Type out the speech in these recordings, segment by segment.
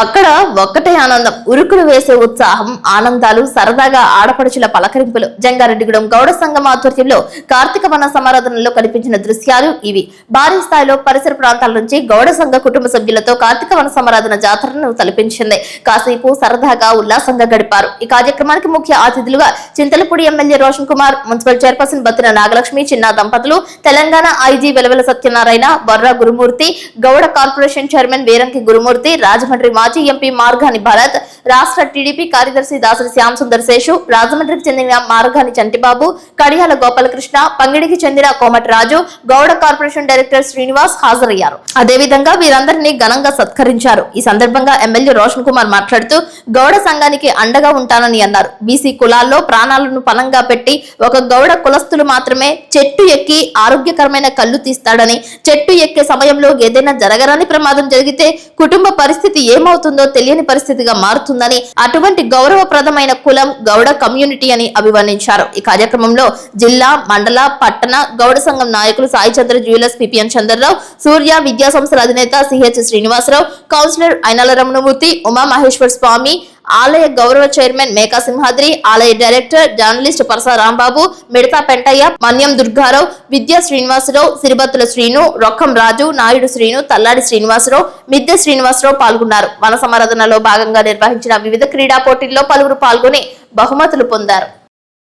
అక్కడ ఒక్కటే ఆనందం. ఉరుకులు వేసే ఉత్సాహం ఆనందాలు సరదాగా ఆడపడుచుల పలకరింపులు జంగారెడ్డిగూడెం గౌడ సంఘం ఆధ్వర్యంలో కార్తీక వన సమారాధనలో కనిపించిన దృశ్యాలు ఇవి. భారీ స్థాయిలో పరిసర ప్రాంతాల నుంచి గౌడ సంఘ కుటుంబ సభ్యులతో కార్తీక వన సమారాధన జాతరను తలపించింది. కాసేపు సరదాగా ఉల్లాసంగా గడిపారు. ఈ కార్యక్రమానికి ముఖ్య అతిథులుగా Chintalapudi MLA Roshan Kumar municipal chairperson Battina Nagalakshmi Chinna దంపతులు Telangana IG Velavela Satyanarayana Borra Gurumurthy Gowda corporation chairman Veeranki Gurumurthy Rajahmundry మాజీ ఎంపీ మార్గాని భరత్ రాష్ట్ర టీడీపీ కార్యదర్శి దాసరి శ్యామ్ సుందర్ శేషు రాజమండ్రికి చెందిన మార్గాని చంటిబాబు కడియాల గోపాలకృష్ణ పంగిడికి చెందిన కోమటి రాజు గౌడ కార్పొరేషన్ డైరెక్టర్ శ్రీనివాస్ హాజరయ్యారు. అదేవిధంగా వీరందరినీ ఘనంగా సత్కరించారు. ఈ సందర్భంగా ఎమ్మెల్యే రోషన్ కుమార్ మాట్లాడుతూ గౌడ సంఘానికి అండగా ఉంటానని అన్నారు. బీసీ కులాల్లో ప్రాణాలను పనంగా పెట్టి ఒక గౌడ కులస్తులు మాత్రమే చెట్టు ఎక్కి ఆరోగ్యకరమైన కళ్ళు తీస్తాడని చెట్టు ఎక్కే సమయంలో ఏదైనా జరగరాని ప్రమాదం జరిగితే కుటుంబ పరిస్థితి ఏమవుతుంది? తెలియని పరిస్థితిగా మారుతుందని అటువంటి గౌరవప్రదమైన కులం గౌడ కమ్యూనిటీ అని అభివర్ణించారు. ఈ కార్యక్రమంలో జిల్లా మండల పట్టణ గౌడ సంఘం నాయకులు Sai Chandra jewellers P P N Chandrarao Surya Vidya సంస్థల అధినేత సిహెచ్ శ్రీనివాసరావు కౌన్సిలర్ అయినల రమణమూర్తి ఉమా మహేశ్వర్ స్వామి ఆలయ గౌరవ చైర్మన్ మేకా సింహాద్రి ఆలయ డైరెక్టర్ జర్నలిస్ట్ పరసా రాంబాబు మిడతా పెంటయ్య మన్యం దుర్గారావు విద్యా శ్రీనివాసరావు సిరిబత్తుల శ్రీను రొక్కం రాజు నాయుడు శ్రీను తల్లాడి శ్రీనివాసరావు మిద్దె శ్రీనివాసరావు పాల్గొన్నారు. సమరధనలో భాగంగా నిర్వహించిన వివిధ క్రీడా పోటీల్లో పలువురు పాల్గొని బహుమతులు పొందారు.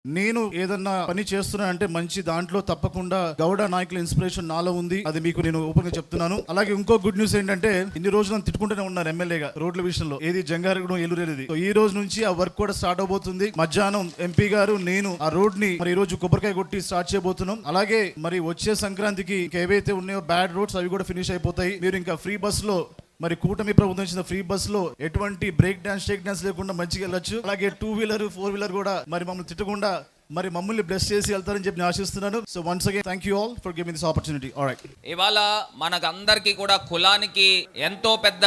నేను ఏదన్నా పని చేస్తున్నా అంటే మంచి దాంట్లో తప్పకుండా గౌడ నాయకుల ఇన్స్పిరేషన్ నాలో ఉంది. అది మీకు నేను ఓపెన్గా చెప్తున్నాను. అలాగే ఇంకో గుడ్ న్యూస్ ఏంటంటే ఇన్ని రోజులు తిట్టుకుంటూనే ఉన్నారు ఎమ్మెల్యేగా రోడ్ల విషయంలో. ఏది జంగారెడ్డి ఎలురేది ఈ రోజు నుంచి ఆ వర్క్ కూడా స్టార్ట్ అవబోతుంది. మధ్యాహ్నం ఎంపీ గారు నేను ఆ రోడ్ని మరి ఈ రోజు కొబ్బరికాయ కొట్టి స్టార్ట్ చేయబోతున్నాం. అలాగే మరి వచ్చే సంక్రాంతికి ఏవైతే ఉన్నాయో బ్యాడ్ రోడ్స్ అవి కూడా ఫినిష్ అయిపోతాయి. మీరు ఇంకా ఫ్రీ బస్లో మరి కూటమి ప్రభుత్వం ఇచ్చిన ఫ్రీ బస్లో ఎటువంటి బ్రేక్ డాన్స్ షేక్ డాన్స్ లేకుండా మంచిగా వెళ్ళొచ్చు. అలాగే టూ వీలర్ ఫోర్ వీలర్ కూడా మరి మమ్మల్ని తిట్టకుండా మరి మమ్మల్ని బ్లెస్ చేసి వెళ్తారని చెప్పి ఆశిస్తున్నాను. So once again thank you all for giving this opportunity alright ఇవాళ మనకందరికి కూడా కులానికి ఎంతో పెద్ద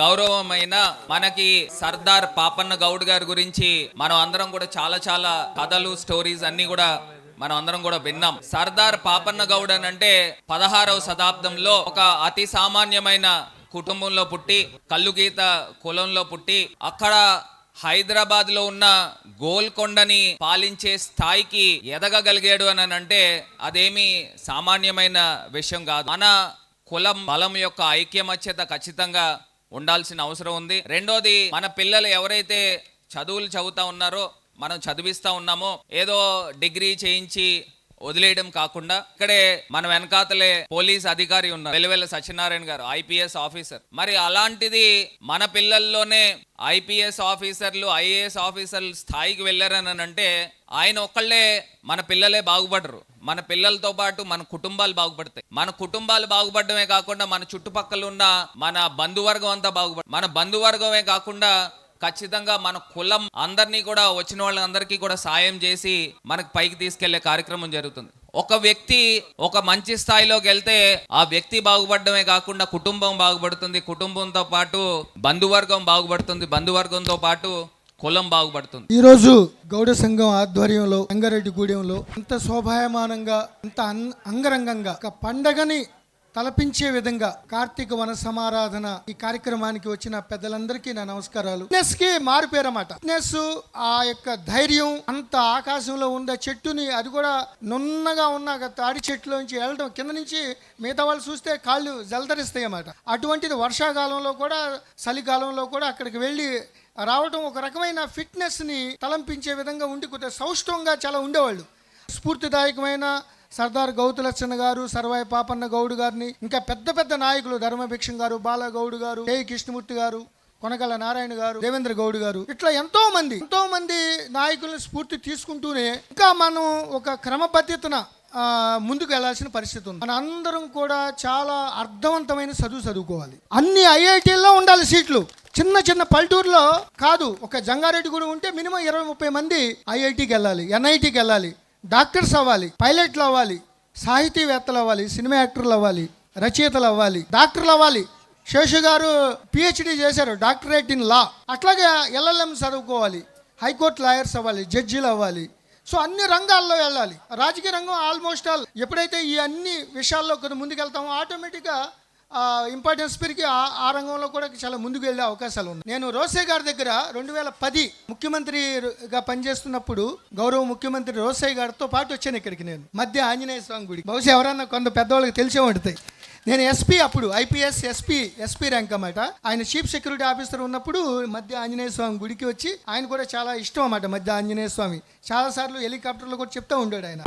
గౌరవమైన మనకి సర్దార్ పాపన్న గౌడ్ గారి గురించి మనం అందరం కూడా చాలా చాలా కథలు స్టోరీస్ అన్ని కూడా మనం అందరం కూడా విన్నాం. సర్దార్ పాపన్న గౌడ్ అని అంటే పదహారవ శతాబ్దంలో ఒక అతి సామాన్యమైన కుటుంబంలో పుట్టి కల్లుగీత కులంలో పుట్టి అక్కడ హైదరాబాద్లో ఉన్న గోల్కొండని పాలించే స్థాయికి ఎదగగలిగాడు అని అంటే అదేమి సామాన్యమైన విషయం కాదు. మన కులం బలం యొక్క ఐక్యమత్యత ఖచ్చితంగా ఉండాల్సిన అవసరం ఉంది. రెండోది మన పిల్లలు ఎవరైతే చదువులు చదువుతా ఉన్నారో మనం చదివిస్తా ఉన్నామో ఏదో డిగ్రీ చేయించి వదిలేయడం కాకుండా ఇక్కడే మన వెనకాతలే పోలీస్ అధికారి ఉన్నారు. వెలువెల్ల సత్యనారాయణ గారు ఐపీఎస్ ఆఫీసర్. మరి అలాంటిది మన పిల్లల్లోనే ఐపీఎస్ ఆఫీసర్లు ఐఏఎస్ ఆఫీసర్లు స్థాయికి వెళ్ళారని అంటే ఆయన ఒక్కళ్ళే మన పిల్లలే బాగుపడరు. మన పిల్లలతో పాటు మన కుటుంబాలు బాగుపడతాయి. మన కుటుంబాలు బాగుపడమే కాకుండా మన చుట్టుపక్కల ఉన్న మన బంధువర్గం అంతా బాగుపడ మన బంధువర్గమే కాకుండా ఖచ్చితంగా మన కులం అందరినీ కూడా వచ్చిన వాళ్ళందరికీ కూడా సాయం చేసి మనకు పైకి తీసుకెళ్ళే కార్యక్రమం జరుగుతుంది. ఒక వ్యక్తి ఒక మంచి స్థాయిలోకి వెళ్తే ఆ వ్యక్తి బాగుపడమే కాకుండా కుటుంబం బాగుపడుతుంది. కుటుంబంతో పాటు బంధువర్గం బాగుపడుతుంది. బంధువర్గంతో పాటు కులం బాగుపడుతుంది. ఈరోజు గౌడ సంఘం ఆధ్వర్యంలో రంగారెడ్డి గూడెంలో ఎంత శోభాయమానంగా ఎంత అంగరంగంగా ఒక పండగని తలపించే విధంగా కార్తీక వన సమారాధన ఈ కార్యక్రమానికి వచ్చిన పెద్దలందరికీ నా నమస్కారాలు. ఫిట్నెస్కి మారిపోయారన్నమాట. ఫిట్నెస్ ఆ యొక్క ధైర్యం అంత ఆకాశంలో ఉండే చెట్టుని అది కూడా నున్నగా ఉన్న తాడి చెట్టులోంచి వెళ్ళడం కింద నుంచి మిగతా వాళ్ళు చూస్తే కాళ్ళు జలధరిస్తాయి అన్నమాట అటువంటిది వర్షాకాలంలో కూడా చలికాలంలో కూడా అక్కడికి వెళ్ళి రావడం ఒక రకమైన ఫిట్నెస్ని తలంపించే విధంగా ఉండి కొద్దిగా సౌష్ఠవంగా చాలా ఉండేవాళ్ళు. స్ఫూర్తిదాయకమైన సర్దార్ గౌతులచ్చన్న గారు సర్వాయి పాపన్న గౌడ్ గారిని ఇంకా పెద్ద పెద్ద నాయకులు ధర్మభిక్షం గారు బాలగౌడ్ గారు కే. కృష్ణమూర్తి గారు కొనగల నారాయణ గారు దేవేంద్ర గౌడ్ గారు ఇట్లా ఎంతో మంది ఎంతో మంది నాయకులను స్ఫూర్తి తీసుకుంటూనే ఇంకా మనం ఒక క్రమబద్ధతన ముందుకు వెళ్ళాల్సిన పరిస్థితి ఉంది. మన అందరం కూడా చాలా అర్థవంతమైన చదువు చదువుకోవాలి. అన్ని ఐఐటీల్లో ఉండాలి సీట్లు. చిన్న చిన్న పల్లెటూరులో కాదు ఒక జంగారెడ్డి కూడా ఉంటే మినిమం ఇరవై ముప్పై మంది ఐఐటికి వెళ్ళాలి ఎన్ఐటికి వెళ్ళాలి. డాక్టర్స్ అవ్వాలి పైలట్లు అవ్వాలి సాహితీవేత్తలు అవ్వాలి సినిమా యాక్టర్లు అవ్వాలి రచయితలు అవ్వాలి డాక్టర్లు అవ్వాలి. శేషు గారు పిహెచ్డి చేశారు డాక్టరేట్ ఇన్ లా. అట్లాగే ఎల్ఎల్ఎం చదువుకోవాలి హైకోర్టు లాయర్స్ అవ్వాలి జడ్జీలు అవ్వాలి. సో అన్ని రంగాల్లో వెళ్ళాలి. రాజకీయ రంగం ఆల్మోస్ట్ ఆల్ ఎప్పుడైతే ఈ అన్ని విషయాల్లో కొన్ని ముందుకెళ్తామో ఆటోమేటిక్గా ఇంపార్టెన్స్ పెరిగి ఆ ఆ రంగంలో కూడా చాలా ముందుకు వెళ్ళే అవకాశాలు ఉన్నాయి. నేను రోసే గారి దగ్గర రెండు వేల పది ముఖ్యమంత్రిగా పనిచేస్తున్నప్పుడు గౌరవ ముఖ్యమంత్రి రోసే గారితో పాటు వచ్చాను ఇక్కడికి నేను. మధ్య ఆంజనేయ స్వామి గుడి. బహుశా ఎవరన్నా కొంత పెద్దవాళ్ళకి తెలిసే ఉంటుంది. నేను ఎస్పీ అప్పుడు ఐపీఎస్ ఎస్పీ ఎస్పీ ర్యాంక్ అన్నమాట. ఆయన చీఫ్ సెక్యూరిటీ ఆఫీసర్ ఉన్నప్పుడు మధ్య ఆంజనేయ స్వామి గుడికి వచ్చి ఆయన కూడా చాలా ఇష్టం అన్నమాట మధ్య ఆంజనేయ స్వామి. చాలాసార్లు హెలికాప్టర్లో కూడా చెప్తూ ఉండాడు ఆయన.